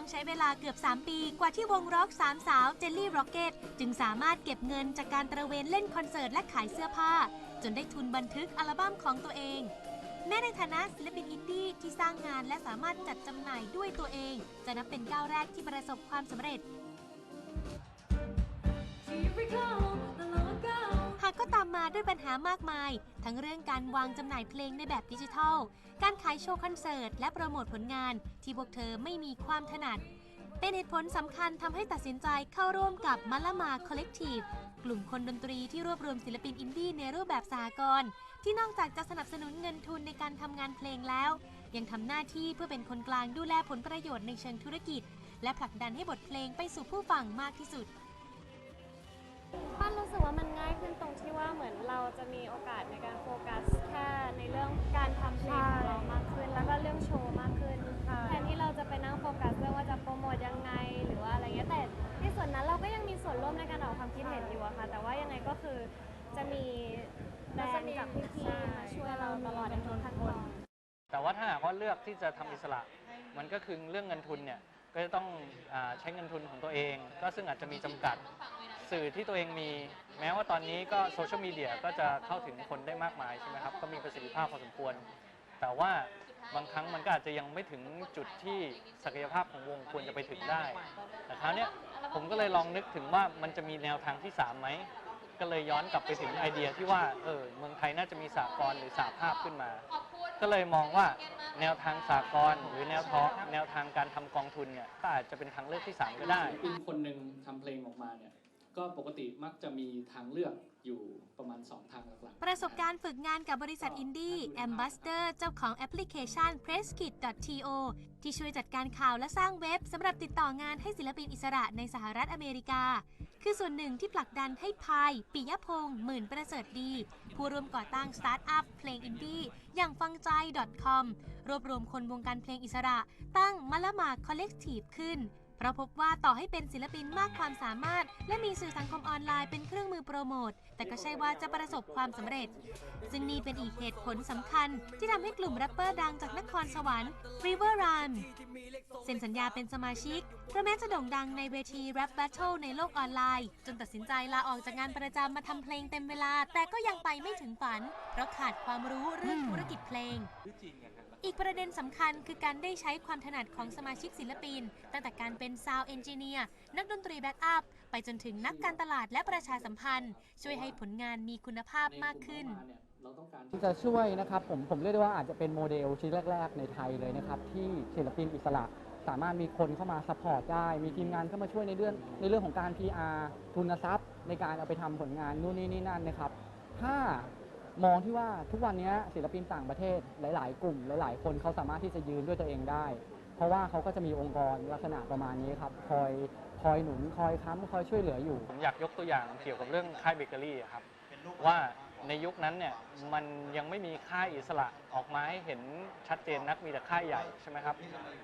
ต้องใช้เวลาเกือบ 3 ปี กว่าที่วงร็อกสามสาวเจลลี่ร็อกเก็ตจึงสามารถเก็บเงินจากการตระเวนเล่นคอนเสิร์ตและขายเสื้อผ้า จนได้ทุนบันทึกอัลบั้มของตัวเอง แม้ในฐานะศิลปินอินดี้ที่สร้างงานและสามารถจัดจำหน่ายด้วยตัวเอง จะนับเป็นก้าวแรกที่ประสบความสำเร็จหากก็ ตามมาด้วยปัญหามากมาย ทั้งเรื่องการวางจำหน่ายเพลงในแบบดิจิทัล การขายโชว์คอนเสิร์ตและโปรโมทผลงานที่พวกเธอไม่มีความถนัด เป็นเหตุผลสำคัญทำให้ตัดสินใจเข้าร่วมกับมัลลามาคอลเลกทีฟกลุ่มคนดนตรีที่รวบรวมศิลปินอินดี้ในรูปแบบสากลที่นอกจากจะสนับสนุนเงินทุนในการทำงานเพลงแล้ว ยังทำหน้าที่เพื่อเป็นคนกลางดูแลผลประโยชน์ในเชิงธุรกิจ และผลักดันให้บทเพลงไปสู่ผู้ฟังมากที่สุด มีโอกาสในการโฟกัสแค่ในเรื่องการทำเพลงของเรามากขึ้น แล้วก็เรื่องโชว์มากขึ้นแทนที่เราจะไปนั่งโฟกัสเรื่องว่าจะโปรโมทยังไงหรือว่าอะไรเงี้ยแต่ในส่วนนั้นเราก็ยังมีส่วนร่วมในการออกความคิดเห็นอยู่อะค่ะ แต่ว่ายังไงก็คือจะมีแบรนด์กับพี่ๆมาช่วยเราตลอดในทุกขั้นตอน แต่ว่าถ้าหากว่าเลือกที่จะทำอิสระ มันก็คือเรื่องเงินทุนเนี่ย ก็จะต้องอาใช้เงินทุนของตัวเอง ก็ซึ่งอาจจะมีจำกัด สื่อที่ตัวเองมี แม้ว่าตอนนี้ก็โซเชียลมีเดียก็จะเข้าถึงคนได้มากมายใช่ไหมครับ ก็มีประสิทธิภาพพอสมควร แต่ว่าบางครั้งมันก็อาจจะยังไม่ถึงจุดที่ศักยภาพของวงควรจะไปถึงได้แต่คราวเนี้ยผมก็เลยลองนึกถึงว่ามันจะมีแนวทางที่สามไหมก็เลยย้อนกลับไปถึงไอเดียที่ว่าเออเมืองไทยน่าจะมีสากลหรือสาภาพขึ้นมา ก็เลยมองว่าแนวทางสากลหรือแนวทางแนวทางการทำกองทุนเนี่ยก็อาจจะเป็นทางเลือกที่ 3 ก็ได้ ศิลปินคนหนึ่งทำเพลงออกมาเนี่ย ก็ปกติมักจะมีทางเลือกอยู่ประมาณ 2 ทางหลักๆ ประสบการณ์ฝึกงานกับบริษัทอินดี้แอมบัสเดอร์เจ้าของแอปพลิเคชัน presskit.to ที่ช่วยจัดการข่าวและสร้างเว็บสำหรับติดต่องานให้ศิลปินอิสระในสหรัฐอเมริกา คือส่วนหนึ่งที่ผลักดันให้พายปิยพงศ์หมื่นประเสริฐดี ผู้ร่วมก่อตั้งสตาร์ทอัพเพลงอินดี้อย่างฟังใจ .com รวบรวมคนวงการเพลงอิสระ ตั้งมัลละมาคอลเลกทีฟขึ้น เพราะพบว่าต่อให้เป็นศิลปินมากความสามารถ และมีสื่อสังคมออนไลน์เป็นเครื่องมือโปรโมท แต่ก็ใช่ว่าจะประสบความสำเร็จ ซึ่งนี่เป็นอีกเหตุผลสำคัญ ที่ทำให้กลุ่มแรปเปอร์ดังจากนครสวรรค์ River Run เซ็นสัญญาเป็นสมาชิกเพราะแม้จะโด่งดังในเวทีแรปแบทเทิลในโลกออนไลน์ จนตัดสินใจลาออกจากงานประจำมาทำเพลงเต็มเวลา แต่ก็ยังไปไม่ถึงฝัน เพราะขาดความรู้เรื่องธุรกิจเพลง อีกประเด็นสำคัญคือการได้ใช้ความถนัดของสมาชิกศิลปินตั้งแต่การเป็น็นซาวเอนจิเนียร์นักดนตรีแบ็กอัพ ไปจนถึงนักการตลาดและประชาสัมพันธ์ ช่วยให้ผลงานมีคุณภาพมากขึ้น จะช่วยนะครับผมผมเรียกได้ว่าอาจจะเป็นโมเดลชิ้นแรก ๆ ในไทยเลยนะครับ ที่ศิลปินอิสระสามารถมีคนเข้ามาซัพพอร์ตได้ มีทีมงานเข้ามาช่วยในเรื่องในเรื่องของการ PR ทุนทรัพย์ ในการเอาไปทำผลงานนู่นนี่นี่นั่นนะครับ ถ้ามองที่ว่าทุกวันนี้ศิลปินต่างประเทศหลาย ๆ กลุ่ม หลาย ๆ คนเขาสามารถที่จะยืนด้วยตัวเองได้ เพราะว่าเขาก็จะมีองค์กรลักษณะประมาณนี้ครับคอยคอยหนุนคอยค้ำคอยช่วยเหลืออยู่ ผมอยากยกตัวอย่างเกี่ยวกับเรื่องค่ายเบเกอรี่อะครับว่าในยุคนั้นเนี่ยมันยังไม่มีค่ายอิสระออกมาให้เห็นชัดเจนนักมีแต่ค่ายใหญ่ใช่ไหมครับ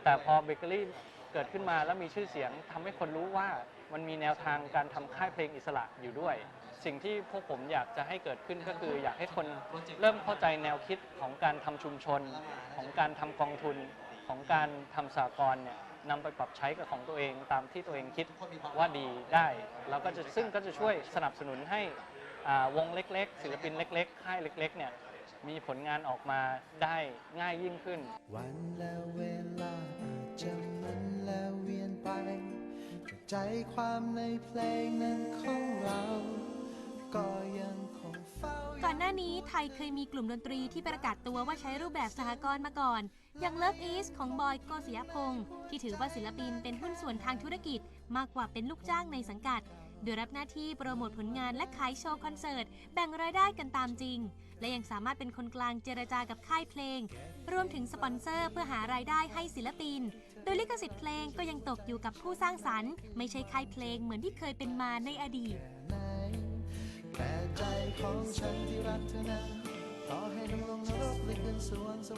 แต่พอเบเกอรี่เกิดขึ้นมาแล้วมีชื่อเสียงทำให้คนรู้ว่ามันมีแนวทางการทำค่ายเพลงอิสระอยู่ด้วย สิ่งที่พวกผมอยากจะให้เกิดขึ้นก็คือ อยากให้คนเริ่มเข้าใจแนวคิดของการทำชุมชน ของการทำกองทุน ของการทำสากลเนี่ยนำไปปรับใช้กับของตัวเองตามที่ตัวเองคิดว่าดีได้แล้วก็จะซึ่งก็จะช่วยสนับสนุนให้อ่าวงเล็ก ๆ ศิลปินเล็ก ๆ ค่ายเล็ก ๆ เนี่ยมีผลงานออกมาได้ง่ายยิ่งขึ้น วันและเวลาอาจจะมันและเวียนไปแต่ใจความในเพลงนั้นของเรา นหน้านี้ไทยเคยมีกลุ่มดนตรีที่ประกาศตัวว่าใช้รูปแบบสหกรณ์มาก่อน อย่าง Love East ของบอยโกศิยพงศ์ที่ถือว่าศิลปินเป็นหุ้นส่วนทางธุรกิจ มากกว่าเป็นลูกจ้างในสังกัด โดยรับหน้าที่โปรโมทผลงานและขายโชว์คอนเสิร์ต แบ่งรายได้กันตามจริง และยังสามารถเป็นคนกลางเจรจากับค่ายเพลง รวมถึงสปอนเซอร์เพื่อหารายได้ให้ศิลปิน โดยลิขสิทธิ์เพลงก็ยังตกอยู่กับผู้สร้างสรรค์ ไม่ใช่ค่ายเพลงเหมือนที่เคยเป็นมาในอดีต แต่ใจของฉันที่รักเธอนั้นต่อให้ดำลงนรกหรือขึ้นสวนส